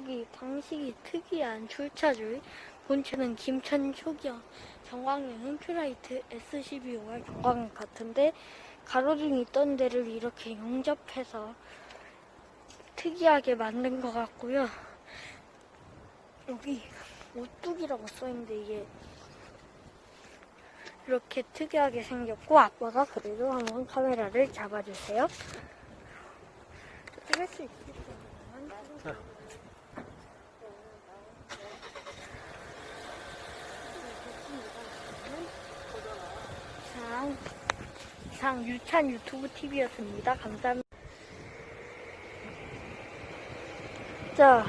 여기 방식이 특이한 출차줄. 본체는 김천 초기형. 경광형은 큐라이트 S12OR 경광 같은데 가로등이 있던 데를 이렇게 용접해서 특이하게 만든 것 같고요. 여기 오뚜기라고 써있는데 이게 이렇게 특이하게 생겼고 아빠가 그래도 한번 카메라를 잡아주세요. 할 수 있겠지만 이상 이상 유찬 유튜브 TV였습니다. 감사합니다. 자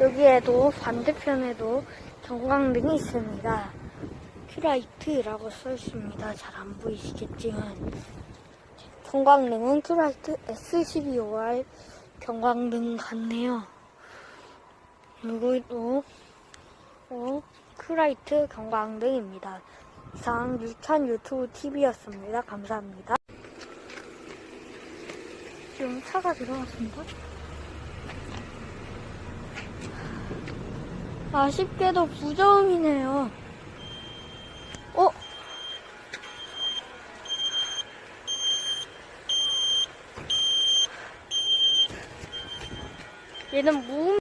여기에도 반대편에도 경광등이 있습니다. 큐라이트라고 써 있습니다. 잘 안 보이시겠지만 경광등은 큐라이트 S12OR 경광등 같네요. 이거도 어, 큐라이트 경광등입니다. 이상 유찬 유튜브 TV였습니다. 감사합니다. 지금 차가 들어왔습니다. 아쉽게도 부정이네요. 어? 얘는 무음